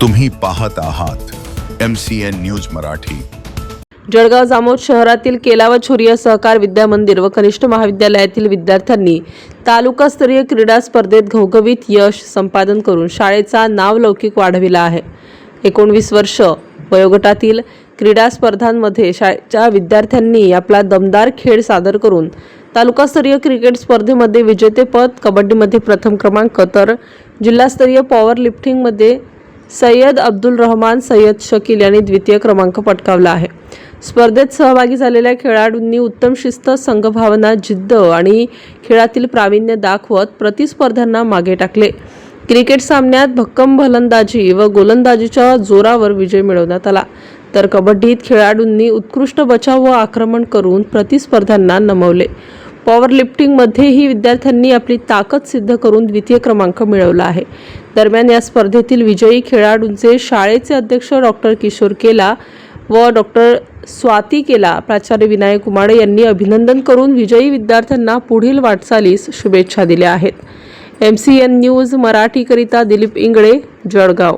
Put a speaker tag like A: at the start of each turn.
A: तुम्ही पाहत आहात M C N news Marathi.
B: Jalgaon Jamod शहरातील केला व छुरिया सहकार विद्या मंदिर व कनिष्ठ महाविद्यालयातील विद्यार्थ्यांनी तालुकास्तरीय क्रीडा स्पर्धेत घवघवीत यश संपादन करून शाळेचा नावलौकिक वाढविला आहे. एकोणवीस वर्ष वयोगटातील क्रीडा स्पर्धांमध्ये शाळेच्या विद्यार्थ्यांनी आपला दमदार खेळ सादर करून तालुकास्तरीय क्रिकेट स्पर्धेमध्ये विजेतेपद कबड्डीमध्ये प्रथम क्रमांक तर जिल्हास्तरीय पॉवर लिफ्टिंगमध्ये सय्यद अब्दुल रहमान सय्यद शकील यांनी द्वितीय क्रमांक पटकावला आहे. स्पर्धेत सहभागी झालेल्या खेळाडूंनी उत्तम शिस्त संघभावना जिद्द आणि खेळातील प्रावीण्य दाखवत प्रतिस्पर्ध्यांना मागे टाकले. क्रिकेट सामन्यात भक्कम फलंदाजी व गोलंदाजीच्या जोरावर विजय मिळवण्यात आला. तर कबड्डीत खेळाडूंनी उत्कृष्ट बचाव व आक्रमण करून प्रतिस्पर्ध्यांना नमवले. पॉवर लिफ्टिंगमध्येही विद्यार्थ्यांनी आपली ताकद सिद्ध करून द्वितीय क्रमांक मिळवला आहे. दरम्यान या स्पर्धेतील विजयी खेळाडूंचे शाळेचे अध्यक्ष डॉक्टर किशोर केला व डॉक्टर स्वाती केला. प्राचार्य विनायक कुमाडे यांनी अभिनंदन करून विजयी विद्यार्थ्यांना पुढील वाटचालीस शुभेच्छा दिल्या आहेत. एम सी एन न्यूज मराठीकरिता दिलीप इंगळे जळगाव.